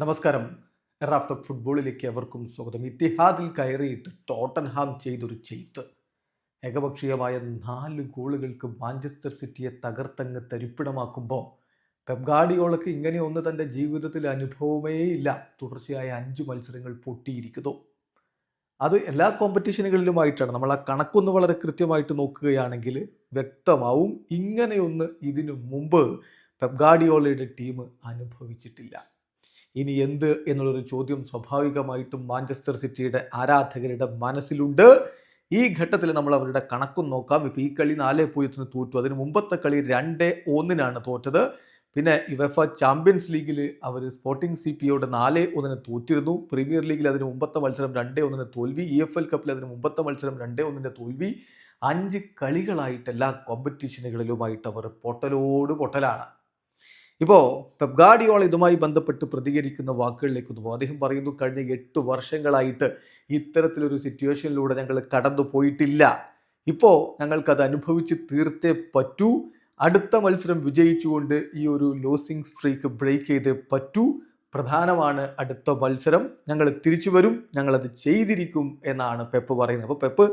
നമസ്കാരം. Raft of ഫുട്ബോളിലേക്ക് എവർക്കും സ്വാഗതം. ഇത്തിഹാദിൽ കയറിയിട്ട് ടോട്ടൻഹാം ചെയ്തൊരു ചെയ്ത്ത് ഏകപക്ഷീയമായ നാല് ഗോളുകൾക്ക് മാഞ്ചസ്റ്റർ സിറ്റിയെ തകർത്തങ്ങ് തരിപ്പിടമാക്കുമ്പോൾ പെബ്ഗാഡിയോളക്ക് ഇങ്ങനെ ഒന്ന് തന്റെ ജീവിതത്തിൽ അനുഭവമേ ഇല്ല. തുടർച്ചയായ അഞ്ച് മത്സരങ്ങൾ പൊട്ടിയിരിക്കുന്നു. അത് എല്ലാ കോമ്പറ്റീഷനുകളിലുമായിട്ടാണ്. നമ്മൾ ആ കണക്കൊന്ന് വളരെ കൃത്യമായിട്ട് നോക്കുകയാണെങ്കിൽ വ്യക്തമാവും ഇങ്ങനെയൊന്ന് ഇതിനു മുമ്പ് പെബ്ഗാഡിയോളയുടെ ടീം അനുഭവിച്ചിട്ടില്ല. ഇനി എന്ത് എന്നുള്ളൊരു ചോദ്യം സ്വാഭാവികമായിട്ടും മാഞ്ചസ്റ്റർ സിറ്റിയുടെ ആരാധകരുടെ മനസ്സിലുണ്ട്. ഈ ഘട്ടത്തിൽ നമ്മൾ അവരുടെ കണക്കും നോക്കാം. ഇപ്പോൾ ഈ കളി നാല് പൂജ്യത്തിന് തോറ്റു. അതിന് മുമ്പത്തെ കളി രണ്ട് ഒന്നിനാണ് തോറ്റത്. പിന്നെ യുവഫ ചാമ്പ്യൻസ് ലീഗിൽ അവർ സ്പോർട്ടിംഗ് സി പി യോട് നാല് ഒന്നിന് തോറ്റിരുന്നു. പ്രീമിയർ ലീഗിൽ അതിന് മുമ്പത്തെ മത്സരം രണ്ട് ഒന്നിന് തോൽവി. ഇ എഫ് എൽ കപ്പിൽ അതിന് മുമ്പത്തെ മത്സരം രണ്ട് ഒന്നിന്റെ തോൽവി. അഞ്ച് കളികളായിട്ട് എല്ലാ കോമ്പറ്റീഷനുകളിലുമായിട്ട് അവർ പൊട്ടലോട് പൊട്ടലാണ്. ഇപ്പോൾ പെപ്ഗാഡിയോൾ ഇതുമായി ബന്ധപ്പെട്ട് പ്രതികരിക്കുന്ന വാക്കുകളിലേക്ക് പോകും അദ്ദേഹം പറയുന്നു കഴിഞ്ഞ എട്ട് വർഷങ്ങളായിട്ട് ഇത്തരത്തിലൊരു സിറ്റുവേഷനിലൂടെ ഞങ്ങൾ കടന്നു പോയിട്ടില്ല. ഇപ്പോൾ ഞങ്ങൾക്കത് അനുഭവിച്ച് തീർത്തേ പറ്റൂ. അടുത്ത മത്സരം വിജയിച്ചുകൊണ്ട് ഈ ഒരു ലോസിംഗ് സ്ട്രീക്ക് ബ്രേക്ക് ചെയ്തേ പറ്റൂ. പ്രധാനമാണ് അടുത്ത മത്സരം. ഞങ്ങൾ തിരിച്ചു വരും. ഞങ്ങളത് ചെയ്തിരിക്കും എന്നാണ് പെപ്പ് പറയുന്നത്. അപ്പോൾ പെപ്പ്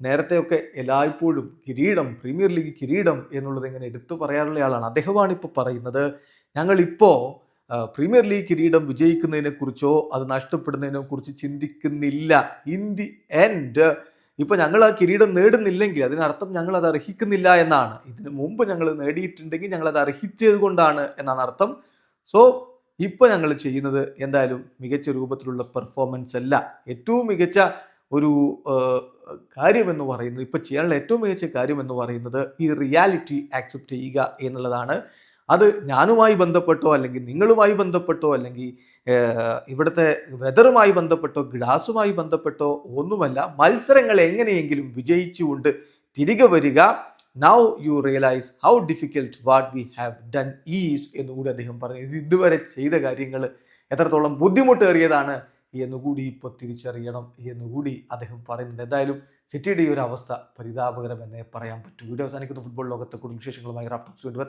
നേരത്തെയൊക്കെ എല്ലായ്പ്പോഴും കിരീടം പ്രീമിയർ ലീഗ് കിരീടം എന്നുള്ളത് ഇങ്ങനെ എടുത്തു പറയാറുള്ള ആളാണ് അദ്ദേഹമാണ് ഇപ്പോൾ പറയുന്നത് ഞങ്ങളിപ്പോൾ പ്രീമിയർ ലീഗ് കിരീടം വിജയിക്കുന്നതിനെക്കുറിച്ചോ അത് നഷ്ടപ്പെടുന്നതിനെ കുറിച്ച് ചിന്തിക്കുന്നില്ല. ഇൻ ദി എൻഡ് ഇപ്പോൾ ഞങ്ങൾ ആ കിരീടം നേടുന്നില്ലെങ്കിൽ അതിനർത്ഥം ഞങ്ങൾ അത് അർഹിക്കുന്നില്ല എന്നാണ്. ഇതിന് മുമ്പ് ഞങ്ങൾ നേടിയിട്ടുണ്ടെങ്കിൽ ഞങ്ങൾ അത് അർഹിച്ചത് കൊണ്ടാണ് എന്നാണ് അർത്ഥം. സോ ഇപ്പോൾ ഞങ്ങൾ ചെയ്യുന്നത് എന്തായാലും മികച്ച രൂപത്തിലുള്ള പെർഫോമൻസ് അല്ല ഏറ്റവും മികച്ച ഒരു കാര്യമെന്ന് പറയുന്നത് ഇപ്പോൾ ചെയ്യാനുള്ള ഏറ്റവും മികച്ച കാര്യമെന്ന് പറയുന്നത് ഈ റിയാലിറ്റി ആക്സെപ്റ്റ് ചെയ്യുക എന്നുള്ളതാണ്. അത് ഞാനുമായി ബന്ധപ്പെട്ടോ അല്ലെങ്കിൽ നിങ്ങളുമായി ബന്ധപ്പെട്ടോ അല്ലെങ്കിൽ ഇവിടുത്തെ വെതറുമായി ബന്ധപ്പെട്ടോ ഗ്ലാസുമായി ബന്ധപ്പെട്ടോ ഒന്നുമല്ല മത്സരങ്ങൾ എങ്ങനെയെങ്കിലും വിജയിച്ചുകൊണ്ട് തിരികെ വരിക. Now you realise how difficult what we have done is എന്നുകൂടി അദ്ദേഹം പറഞ്ഞു. ഇതുവരെ ചെയ്ത കാര്യങ്ങൾ എത്രത്തോളം ബുദ്ധിമുട്ടേറിയതാണ് എന്നുകൂടി ഇപ്പോൾ തിരിച്ചറിയണം എന്നുകൂടി അദ്ദേഹം പറയുന്നുണ്ട്. എന്തായാലും സിറ്റിയുടെ ഈ ഒരു അവസ്ഥ പരിതാപകരം എന്നേ പറയാൻ പറ്റൂ. വീഡിയോ അവസാനിക്കുന്ന. ഫുട്ബോൾ ലോകത്തെ കുടുംബ വിശേഷങ്ങളുമായി റാഫ്റ്റോക്സ് വേണ്ടി